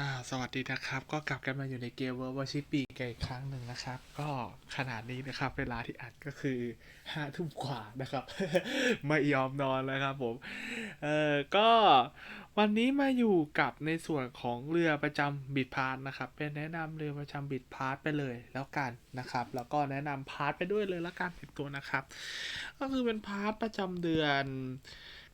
อ่าสวัสดีนะครับ ก็กลับกันมาอยู่ในเกมเวอร์วชิปีกันอีกครั้งหนึ่งนะครับ ก็ขนาดนี้นะครับ เวลาที่อัดก็คือห้าทุ่มกว่านะครับ ไม่ยอมนอนแล้วครับผมเออก็วันนี้มาอยู่กับในส่วนของเรือประจำบิดพาร์ทนะครับ เป็นแนะนำเรือประจำบิดพาร์ทไปเลยแล้วกันนะครับ แล้วก็แนะนำพาร์ทไปด้วยเลยแล้วกันเป็นตัวนะครับ ก็คือเป็นพาร์ทประจำเดือน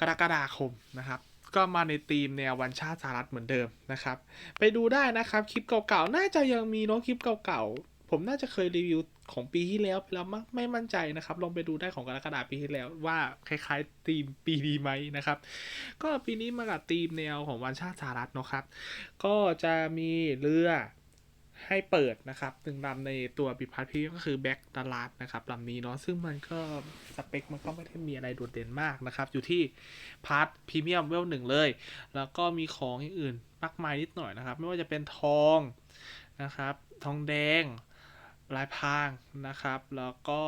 กรกฎาคมนะครับ ก็มาในธีมแนววันชาติสหรัฐเหมือนเดิมนะครับ ไปดูได้นะครับคลิปเก่าๆ น่าจะยังมีเนาะคลิปเก่าๆ ผมน่าจะเคยรีวิวของปีที่แล้วไปแล้วมั้งไม่มั่นใจนะครับ ลองไปดูได้ของกรกฎาคมปีที่แล้วว่าคล้ายๆธีมปีดีไหมนะครับ ก็ปีนี้มากับธีมแนวของวันชาติสหรัฐเนาะครับ ก็จะมีเรือ ให้เปิดนะครับหนึ่งลำในตัวบิพัทพีก็คือแบ็กดาลาดนะครับลำนี้เนาะซึ่งมันก็สเปคมันก็ไม่ได้มีอะไรโดดเด่นมากนะครับ อยู่ที่พาร์ทพรีเมียมเวลหนึ่งเลย แล้วก็มีของอย่างอื่นมากมายนิดหน่อยนะครับ ไม่ว่าจะเป็นทองนะครับ ทองแดงลายพรางนะครับ แล้วก็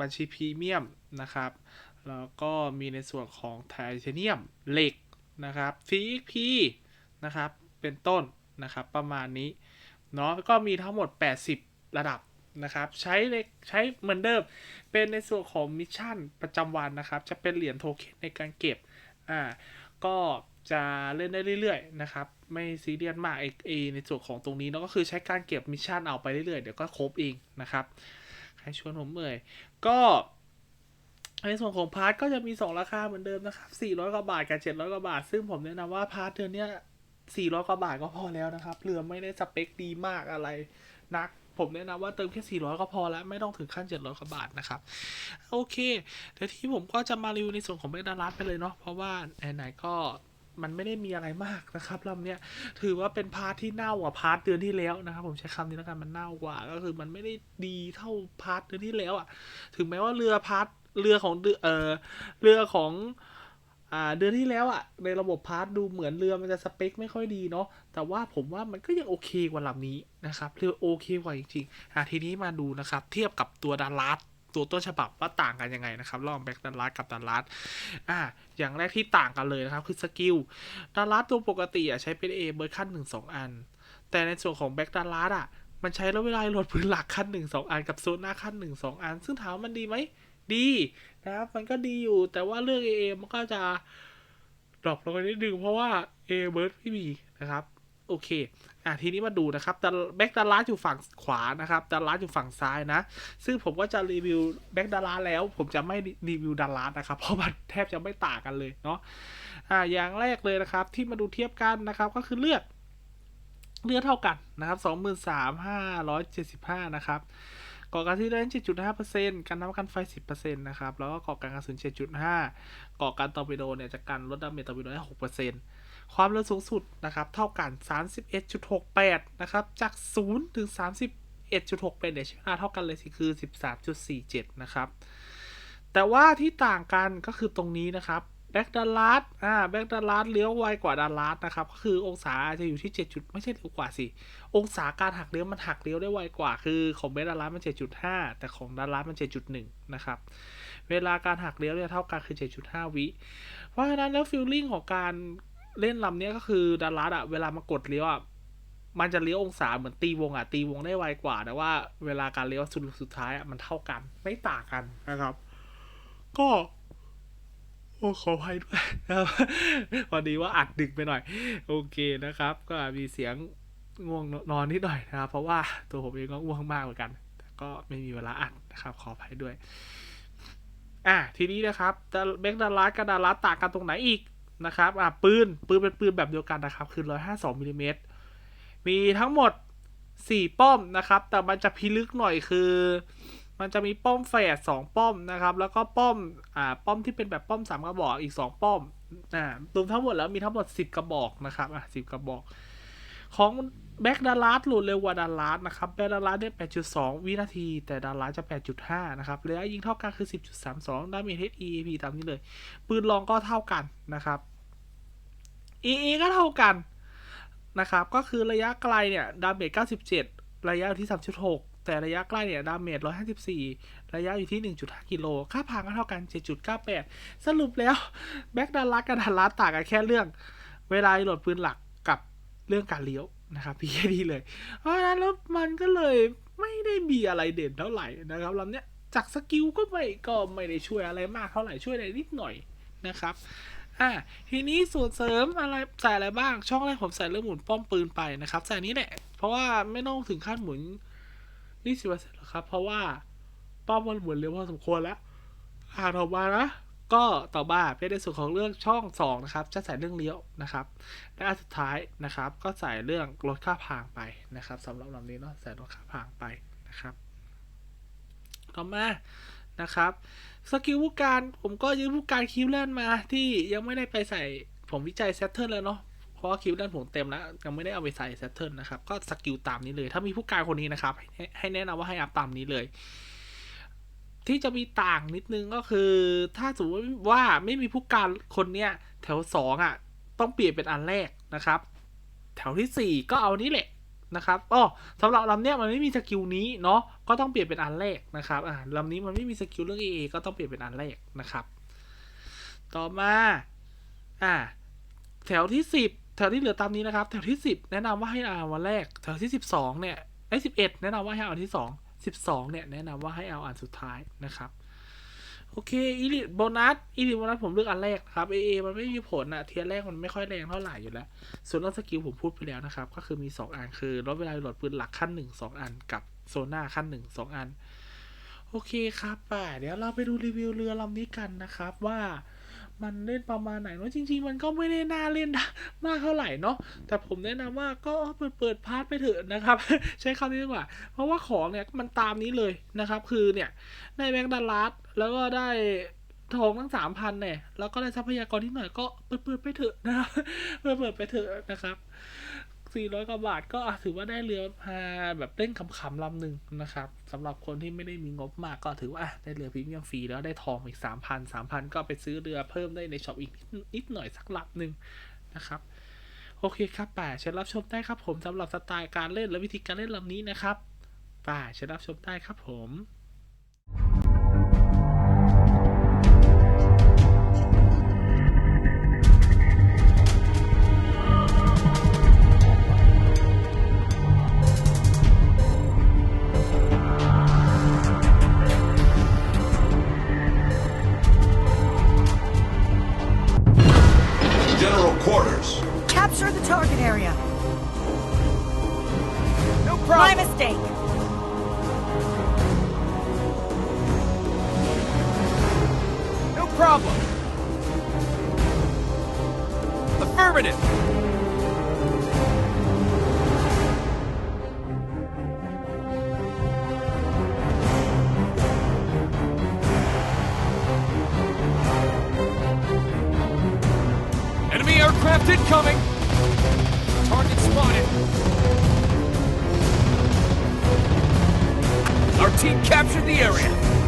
บัญชีพรีเมียมนะครับ แล้วก็มีในส่วนของไทเทเนียมเหล็กนะครับฟีพีนะครับ เป็นต้นนะครับ ประมาณนี้ เนาะก็มีทั้งหมด 80 ระดับนะครับ ใช้ใช้เหมือนเดิม เป็นในส่วนของมิชชั่นประจำวันนะครับ จะเป็นเหรียญโทเค็นในการเก็บอ่าก็จะเล่นได้เรื่อยๆนะครับ ไม่ซีเรียสมากไอเอในส่วนของตรงนี้เนาะก็คือใช้การเก็บมิชชั่นเอาไปเรื่อยๆ เดี๋ยวก็ครบเองนะครับใครชวนผมเอ่ยก็ในส่วนของพาร์ทก็จะมี 2 ราคาเหมือนเดิมนะครับ 400 กว่าบาทกับ 700 กว่าบาท ซึ่งผมแนะนำว่าพาร์ทเดือนเนี้ย 400กว่าบาทก็พอแล้วนะครับ เรือไม่ได้สเปคดีมากอะไรนัก ผมแนะนำว่าเติมแค่ 400 ก็พอแล้ว ไม่ต้องถึงขั้น 700กว่าบาทนะครับ โอเค เดี๋ยวที่ผมก็จะมารีวิวในส่วนของเบกดารัสไปเลยเนาะ เพราะว่าไหนๆก็มันไม่ได้มีอะไรมากนะครับลำเนี้ยถือว่าเป็นพาร์ทที่เน่ากว่าพาร์ทเดือนที่แล้วนะครับ ผมใช้คำนี้แล้วกันมันเน่ากว่า ก็คือมันไม่ได้ดีเท่าพาร์ทเดือนที่แล้วอะ่ะ ถึงแม้ว่าเรือพาร์ทเรือของเออเรือของ อ่าเดือนที่แล้วอะ่ะในระบบพาร์ทดูเหมือนเรือมันจะสเปคไม่ค่อยดีเนาะแต่ว่าผมว่ามันก็ยังโอเคกว่าลำนี้นะครับเรือโอเคกว่าจริงๆอะทีนี้มาดูนะครับเทียบกับตัวดารัสตัวต้นฉบับว่าต่างกันยังไงนะครับระหว่างแบ็กดารัสกับดารัสอ่า อย่างแรกที่ต่างกันเลยนะครับคือสกิลดารัสตัวปกติอะใช้เป็น A เบอร์ขั้นหนึ่งสองอัน แต่ในส่วนของแบ็กดารัสอะ มันใช้แล้วเวลาโหลดพื้นหลักขั้นหนึ่งสองอันกับโซนหน้าขั้นหนึ่งสองอัน ซึ่งถามว่ามันดีไหม ดีนะครับ มันก็ดีอยู่ แต่ว่าเรื่อง AA มันก็จะดรอปลงไปนิดนึงเพราะว่า A เบิร์ดไม่มีนะครับ โอเค อะทีนี้มาดูนะครับแบ็กดาราอยู่ฝั่งขวานะครับดาราอยู่ฝั่งซ้ายนะ ซึ่งผมก็จะรีวิวแบ็กดาราแล้ว ผมจะไม่รีวิวดารานะครับ เพราะมันแทบจะไม่ต่างกันเลยเนาะ อ่าอย่างแรกเลยนะครับ ที่มาดูเทียบกันนะครับก็คือเลือดเลือดเท่ากันนะครับสองหมื่นสามห้าร้อยเจ็ดสิบห้านะครับ ก่อการที่เล่น7.5%การน้ำกันไฟ 10%นะครับ แล้วก็ก่อการกระสุน 7.5 ก่อการตอร์ปิโดเนี่ยจะกันลดดาเมจตอร์ปิโดได้ 6%ความเร็วสูงสุดนะครับ เท่ากัน 31.68 นะครับ จาก 0 ถึง 31.68เนี่ยใช้เวลาเท่ากันเลยสิคือ 13.47 นะครับ แต่ว่าที่ต่างกันก็คือตรงนี้นะครับ แบ็กดาลัสอ่าแบ็กดาลัสเลี้ยวไวกว่าดาลัสนะครับก็คือองศาจะอยู่ที่ 7 จุด ไม่ใช่เร็วกว่าสิ องศาการหักเลี้ยวมันหักเลี้ยวได้ไวกว่า คือของเบสดาลัสมัน 7.5 แต่ของดาลัสมัน 7.1 นะครับ เวลาการหักเลี้ยวเนี่ยเท่ากันคือ 7.5 วิ เพราะฉะนั้นแล้วฟีลลิ่งของการเล่นลำเนี้ยก็คือดาลัสอะเวลามากดเลี้ยวอะมันจะเลี้ยวองศาเหมือนตีวงอะตีวงได้ไวกว่า แต่ว่าเวลาการเลี้ยวสุดสุดท้ายอะมันเท่ากันไม่ต่างกันนะครับ ก็ โอ้ขออภัยด้วยนะครับพอดีว่าอัดดึกไปหน่อย โอเคนะครับ ก็มีเสียงง่วงนอนนิดหน่อยนะครับ เพราะว่าตัวผมเองก็ง่วงมากเหมือนกัน แต่ก็ไม่มีเวลาอัดนะครับ ขออภัยด้วย อะทีนี้นะครับแบงค์ดารัสกับดารัสต่างกันตรงไหนอีกนะครับ อะปืน ปืนเป็นปืนแบบเดียวกันนะครับ คือ 152มิลลิเมตร มีทั้งหมด 4 ป้อมนะครับ แต่มันจะพิลึกหน่อยคือ มันจะมีป้อมแฝดสองป้อมนะครับ แล้วก็ป้อมอ่าป้อมที่เป็นแบบป้อมสามกระบอกอีกสองป้อมอ่ารวมทั้งหมดแล้วมีทั้งหมดสิบกระบอกนะครับอะสิบกระบอก ของแบ็กดารัสหลุดเร็วกว่าดารัสนะครับแบ็กดารัสได้ 8.2 วินาที แต่ดารัสจะ 8.5 นะครับระยะยิงเท่ากันคือ 10.32 ดาเมจ HEAP ตามนี้เลย ปืนลองก็เท่ากันนะครับ EE ก็เท่ากันนะครับ ก็คือระยะไกลเนี่ย ดาเมจ 97 ระยะที่ 3.6 แต่ระยะใกล้เนี่ยดาเมจ154 ระยะอยู่ที่ 1.5 กิโล ค่าพางก็เท่ากัน 7.98 สรุปแล้วแบ็กดารัสกับดารัสต่างกันแค่เรื่อง เวลาโหลดปืนหลักกับเรื่องการเลี้ยวนะครับพีแค่นี้เลย เพราะฉะนั้นแล้วมันก็เลยไม่ได้มีอะไรเด่นเท่าไหร่นะครับลำเนี้ยจากสกิลก็ไม่ก็ไม่ได้ช่วยอะไรมากเท่าไหร่ช่วยได้นิดหน่อยนะครับอ่าทีนี้ส่วนเสริมอะไรใส่อะไรบ้างช่องแรกผมใส่เรื่องหมุนป้อมปืนไปนะครับใส่นี้แหละเพราะว่าไม่ต้องถึงขั้นหมุน นี่สิบเปอร์เซ็นต์หรอครับ เพราะว่าป้อมมันหมุนเร็วพอสมควรแล้วอ่านออกมานะ ก็ต่อมาเป็นในส่วนของเรื่องช่องสองนะครับ จะใส่เรื่องเลี้ยวนะครับและอันสุดท้ายนะครับ ก็ใส่เรื่องลดค่าพางไปนะครับสำหรับลำนี้เนาะใส่ลดค่าพางไปนะครับ ต่อมานะครับสกิลผู้การผมก็ยืมผู้การคิวเล่นมาที่ยังไม่ได้ไปใส่ผมวิจัยเซตเทิลแล้วเนาะ ราะว่าคิวเลนผมเต็มแล้วยังไม่ได้เอาไปใส่เซตเทิลนะครับ ก็สกิลตามนี้เลย ถ้ามีผู้การคนนี้นะครับ ให้ใหแนะนำว่าให้อัพตามนี้เลย ที่จะมีต่างนิดนึงก็คือ ถ้าสมมติว่าไม่มีผู้การคนเนี้ยแถวสองอะ ต้องเปลี่ยนเป็นอันแรกนะครับ แถวที่สี่ก็เอานี้แหละนะครับอ๋อสำหรับลำเนี้ยมันไม่มีสกิลนี้เนาะ ก็ต้องเปลี่ยนเป็นอันแรกนะครับ อ่าลำนี้มันไม่มีสกิลเรื่อง AA ก็ต้องเปลี่ยนเป็นอันแรกนะครับ ต่อมา อ่า แถวที่สิบ ถวที่เหลือตามนี้นะครับ แถวที่สิบแนะนำว่าให้เอาวันแรก แถวที่สิบสองเนี่ยไอ้สิบเอ็ดแนะนำว่าให้เอาอันที่สองสิบสองเนี่ยแนะนำว่าให้เอาอันสุดท้ายนะครับโอเคอีลิทโบนัสอีลิทโบนัสผมเลือกอันแรกครับ AA มันไม่มีผลอะเทียร์แรกมันไม่ค่อยแรงเท่าไหร่อยู่แล้ว ส่วนเรื่องสกิลผมพูดไปแล้วนะครับ ก็คือมี 2 อันคือลดเวลาโหลดปืนหลักขั้น 1 2 อัน กับโซน่าขั้น 1 2 อัน โอเคครับป่าเดี๋ยวเราไปดูรีวิวเรือลำนี้กันนะครับว่า มันเล่นประมาณไหนเนาะจริง ๆ มันก็ไม่ได้น่าเล่นมากเท่าไหร่เนาะแต่ผมแนะนำว่าก็เปิดเปิดพาร์ทไปเถอะนะครับ ใช้คำนี้ดีกว่า เพราะว่าของเนี่ยมันตามนี้เลยนะครับ คือเนี่ยได้แบงค์ดัลลัสแล้วก็ได้ทองตั้งสามพันเนี่ยแล้วก็ได้ทรัพยากรที่หน่อยก็เปิดเปิดไปเถอะนะครับเปิดเปิดไปเถอะนะครับ 400 กว่าบาท ก็ถือว่าได้เรือพาแบบเล่นขำๆลำหนึ่งนะครับสำหรับคนที่ไม่ได้มีงบมากก็ถือว่าได้เรือพรีเมียมฟรีแล้วได้ทองอีก 3,000 3,000 ก็ไปซื้อเรือเพิ่มได้ในช็อปอีกนิดนิดหน่อยสักลำหนึ่งนะครับโอเคครับป่าเชิญรับชมได้ครับผมสำหรับสไตล์การเล่นและวิธีการเล่นลำนี้นะครับป่าเชิญรับชมได้ครับผม Affirmative. Enemy aircraft incoming. Target spotted. Our team captured the area.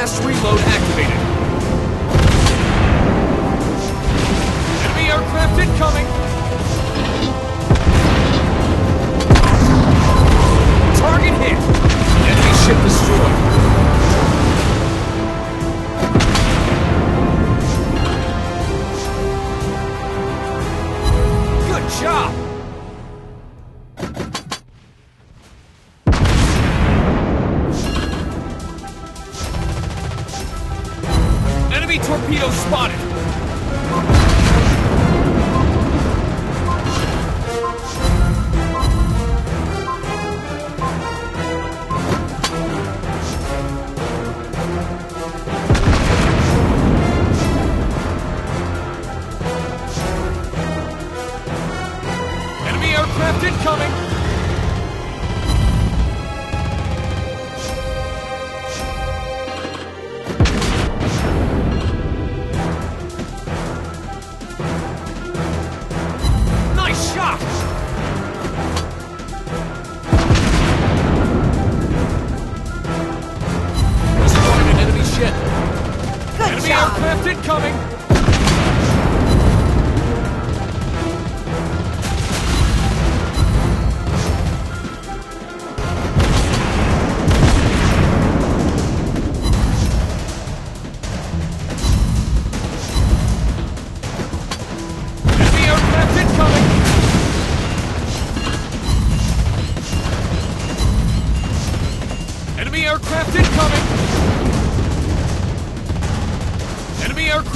Fast reload activated. Enemy aircraft incoming! Target hit! Enemy ship destroyed. Torpedo spotted! It's it coming.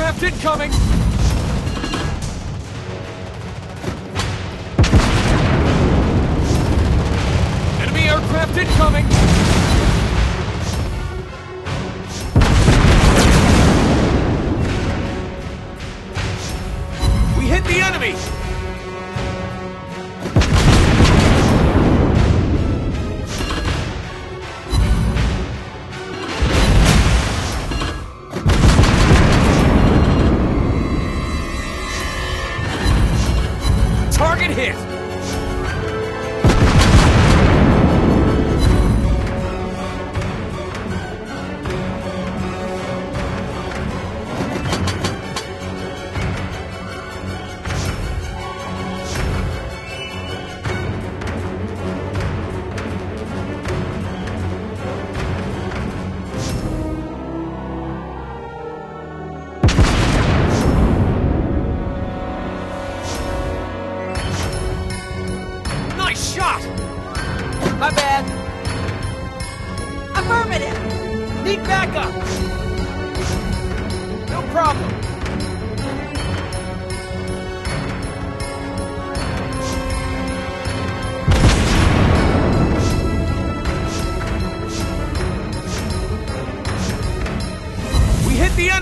Aircraft incoming! Target hit!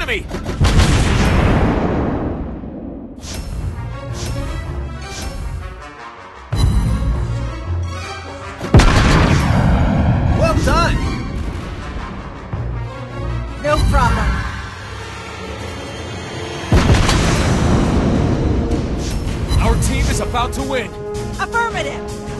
Enemy! Well done! No problem. Our team is about to win. Affirmative!